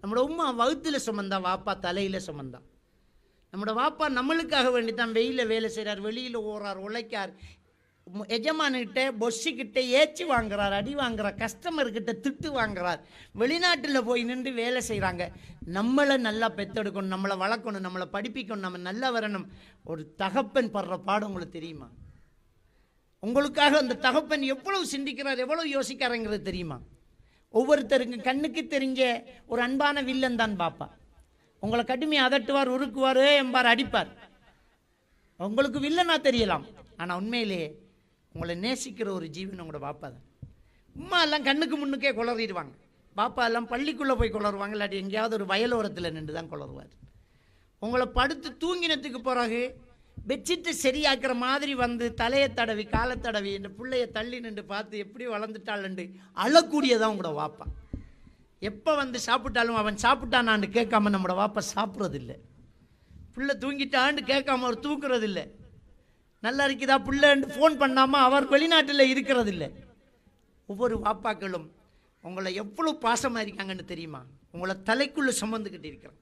நம்மளோட உம்மா வகுத்துல சுமந்தான் வாப்பா தலையில் சுமந்தான் நம்மளோட வாப்பா நம்மளுக்காக வேண்டி தான் வெயிலில் வேலை செய்கிறார் வெளியில் ஓடுறார் உழைக்கார். எஜமான்கிட்ட எஜமானுக்கிட்ட பொஸ்ஸுக்கிட்ட ஏச்சு வாங்குறார் அடி வாங்குறார் கஸ்டமர்கிட்ட திட்டு வாங்குறார். வெளிநாட்டில் போய் நின்று வேலை செய்கிறாங்க நம்மளை நல்லா பெத்தெடுக்கணும் நம்மளை வளர்க்கணும் நம்மளை படிப்பிக்கணும் நம்ம நல்லா வரணும். ஒரு தகப்பன் படுற பாடம் உங்களுக்கு தெரியுமா? உங்களுக்காக அந்த தகப்பன் எவ்வளவு சிந்திக்கிறார் எவ்வளவு யோசிக்கிறாருங்கிறது தெரியுமா? ஒவ்வொருத்தருக்கும் கண்ணுக்கு தெரிஞ்ச ஒரு அன்பான வில்லன் தான் பாப்பா. உங்களை கடுமையை அதட்டுவார் உருக்குவார் எம்பார் அடிப்பார். உங்களுக்கு வில்லனா தெரியலாம். ஆனால் உண்மையிலேயே உங்களை நேசிக்கிற ஒரு ஜீவன் உங்களோட பாப்பா தான். உம்மா எல்லாம் கண்ணுக்கு முன்னுக்கே குளறிடுவாங்க. பாப்பா எல்லாம் பள்ளிக்குள்ளே போய் குளருவாங்க இல்லாட்டி எங்கேயாவது ஒரு வயலோரத்தில் நின்று தான் குளருவார் உங்களை படுத்து தூங்கினத்துக்கு பிறகு பெட்ஷீட்டு சரியாக்குற மாதிரி வந்து தலையை தடவி காலை தடவி இந்த பிள்ளைய தள்ளி நின்று பார்த்து எப்படி வளர்ந்துட்டாள்ண்டு அழக்கூடியதான் உங்களோட வாப்பா. எப்போ வந்து சாப்பிட்டாலும் அவன் சாப்பிட்டானான்னு கேட்காம நம்மளோட வாப்பா சாப்பிட்றதில்ல. பிள்ளை தூங்கிட்டான்னு கேட்காம அவர் தூக்குறதில்ல நல்லா இருக்குதா பிள்ளைன்னு ஃபோன் பண்ணாமல் அவர் வெளிநாட்டில் இருக்கிறதில்ல. ஒவ்வொரு வாப்பாக்களும் உங்களை எவ்வளோ பாசமாக இருக்காங்கன்னு தெரியுமா? உங்களை தலைக்குள்ளே சுமந்துக்கிட்டு இருக்கிறான்.